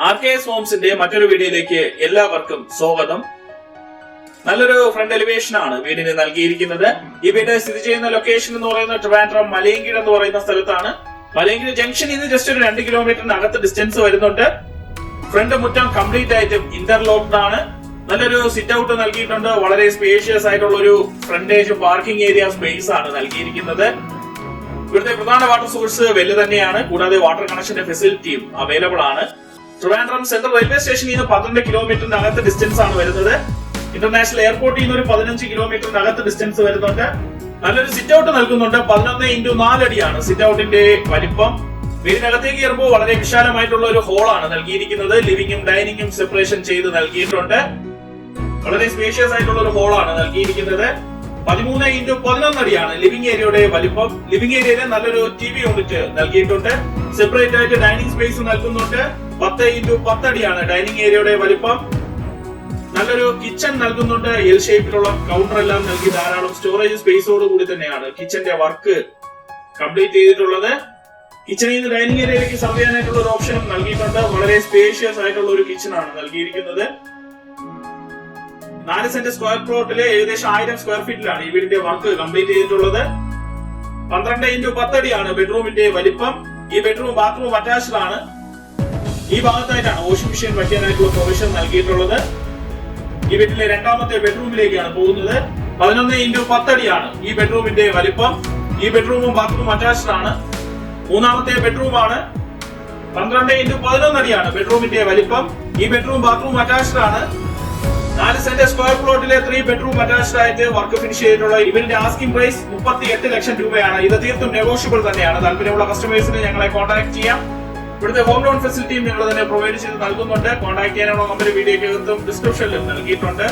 R K S ഹോംസിന്റെ മറ്റൊരു വീഡിയോയിലേക്ക് എല്ലാവർക്കും സ്വാഗതം. നല്ലൊരു ഫ്രണ്ട് എലിവേഷൻ ആണ് വീടിന് നൽകിയിരിക്കുന്നത്. ഈ വീട് സ്ഥിതി ചെയ്യുന്ന ലൊക്കേഷൻ എന്ന് പറയുന്നത് ട്രിവാൻഡ്രം മലയങ്കിട് എന്ന് പറയുന്ന സ്ഥലത്താണ്. മലയങ്കിട് ജംഗ്ഷനിൽ നിന്ന് ജസ്റ്റ് ഒരു രണ്ട് കിലോമീറ്ററിനകത്ത് ഡിസ്റ്റൻസ് വരുന്നുണ്ട്. ഫ്രണ്ട് മുറ്റം കംപ്ലീറ്റ് ആയിട്ടും ഇന്റർലോക്ഡ് ആണ്. നല്ലൊരു സിറ്റ് ഔട്ട് നൽകിയിട്ടുണ്ട്. വളരെ സ്പേഷ്യസ് ആയിട്ടുള്ള ഒരു ഫ്രണ്ടേജ് പാർക്കിംഗ് ഏരിയ സ്പേസ് ആണ് നൽകിയിരിക്കുന്നത്. ഇവിടുത്തെ പ്രധാന വാട്ടർ സോഴ്സ് വെല്ല് തന്നെയാണ്. കൂടാതെ വാട്ടർ കണക്ഷന്റെ ഫെസിലിറ്റിയും അവൈലബിൾ ആണ്. ട്രിവാൻഡ്രം സെൻട്രൽ റെയിൽവേ സ്റ്റേഷനിൽ നിന്ന് പന്ത്രണ്ട് കിലോമീറ്ററിന് അകത്ത് ഡിസ്റ്റൻസ് ആണ് വരുന്നത്. ഇന്റർനാഷണൽ എയർപോർട്ടിൽ നിന്ന് ഒരു പതിനഞ്ച് കിലോമീറ്ററിന് അകത്ത് ഡിസ്റ്റൻസ് വരുന്നുണ്ട്. നല്ലൊരു സിറ്റ് ഔട്ട് നൽകുന്നുണ്ട്. പതിനൊന്ന് ഇന്റു നാലടിയാണ് സിറ്റ് ഔട്ടിന്റെ വലിപ്പം. വീടിനകത്തേക്ക് കയറുമ്പോൾ വളരെ വിശാലമായിട്ടുള്ള ഒരു ഹോളാണ് നൽകിയിരിക്കുന്നത്. ലിവിംഗും ഡൈനിങ്ങും സെപ്പറേഷൻ ചെയ്ത് നൽകിയിട്ടുണ്ട്. വളരെ സ്പേഷ്യസ് ആയിട്ടുള്ള ഒരു ഹോളാണ് നൽകിയിരിക്കുന്നത്. പതിമൂന്ന് ഇന്റു പതിനൊന്നടിയാണ് ലിവിംഗ് ഏരിയയുടെ വലിപ്പം. ലിവിംഗ് ഏരിയയിൽ നല്ലൊരു ടി വി യൂണിറ്റ് നൽകിയിട്ടുണ്ട്. സെപ്പറേറ്റ് ആയിട്ട് ഡൈനിങ് സ്പേസ് നൽകുന്നുണ്ട്. പത്ത് ഇന്റു പത്തടിയാണ് ഡൈനിങ് ഏരിയയുടെ വലിപ്പം. നല്ലൊരു കിച്ചൺ നൽകുന്നുണ്ട്. എൽ ഷേപ്പിലുള്ള കൗണ്ടർ എല്ലാം നൽകി ധാരാളം സ്റ്റോറേജ് സ്പേസോട് കൂടി തന്നെയാണ് കിച്ചന്റെ വർക്ക് കംപ്ലീറ്റ് ചെയ്തിട്ടുള്ളത്. കിച്ചണിൽ നിന്ന് ഡൈനിങ് ഏരിയയിലേക്ക് സർവ് ചെയ്യാനായിട്ടുള്ള ഒരു ഓപ്ഷനും നൽകിയിട്ടുണ്ട്. വളരെ സ്പേഷ്യസ് ആയിട്ടുള്ള ഒരു കിച്ചൺ ആണ് നൽകിയിരിക്കുന്നത്. നാല് സെന്റ് സ്ക്വയർ പ്ലോട്ടിലെ ഏകദേശം ആയിരം സ്ക്വയർ ഫീറ്റിലാണ് ഈ വീടിന്റെ വർക്ക് കംപ്ലീറ്റ് ചെയ്തിട്ടുള്ളത്. പന്ത്രണ്ട് ഇന്റു പത്തടിയാണ് ബെഡ്റൂമിന്റെ വലിപ്പം. ഈ ബെഡ്റൂം ബാത്റൂം അറ്റാച്ച്ഡ് ആണ്. ഈ ഭാഗത്തായിട്ടാണ് വാഷിംഗ് മെഷീൻ വയ്ക്കാനായിട്ടുള്ള പ്രൊവിഷൻ നൽകിയിട്ടുള്ളത്. ഈ വീട്ടിലെ രണ്ടാമത്തെ ബെഡ്റൂമിലേക്കാണ് പോകുന്നത്. പതിനൊന്ന് ഇന്റു പത്തടിയാണ് ഈ ബെഡ്റൂമിന്റെ വലിപ്പം. ഈ ബെഡ്റൂമും ബാത്റൂമും അറ്റാച്ച്ഡ് ആണ്. മൂന്നാമത്തെ ബെഡ്റൂമാണ് പന്ത്രണ്ട് ഇന്റു പതിനൊന്ന് അടിയാണ് ബെഡ്റൂമിന്റെ വലിപ്പം. ഈ ബെഡ്റൂം ബാത്റൂം അറ്റാച്ച്ഡ് ആണ്. നാല് സെന്റ് സ്ക്വയർ പ്ലോട്ടിലെ ത്രീ ബെഡ്റൂം അറ്റാച്ച്ഡ് ആയിട്ട് വർക്ക് ഫിനിഷ് ചെയ്തിട്ടുള്ള ഇവന്റെ ആസ്കിംഗ് പ്രൈസ് മുപ്പത്തി എട്ട് ലക്ഷം രൂപയാണ്. ഇത് തീർത്തും നെഗോഷ്യബിൾ തന്നെയാണ്. താല്പര്യമുള്ള കസ്റ്റമേഴ്സിനെ ഞങ്ങളെ കോൺടാക്ട് ചെയ്യാം. ഇവിടുത്തെ ഹോം ലോൺ ഫെസിലിറ്റിയും ഞങ്ങൾ തന്നെ പ്രൊവൈഡ് ചെയ്ത് നൽകുന്നുണ്ട്. കോൺടാക്ട് ചെയ്യാനുള്ള നമ്പർ വീഡിയോയ്ക്കകത്തും ഡിസ്ക്രിപ്ഷനിലും നൽകിയിട്ടുണ്ട്.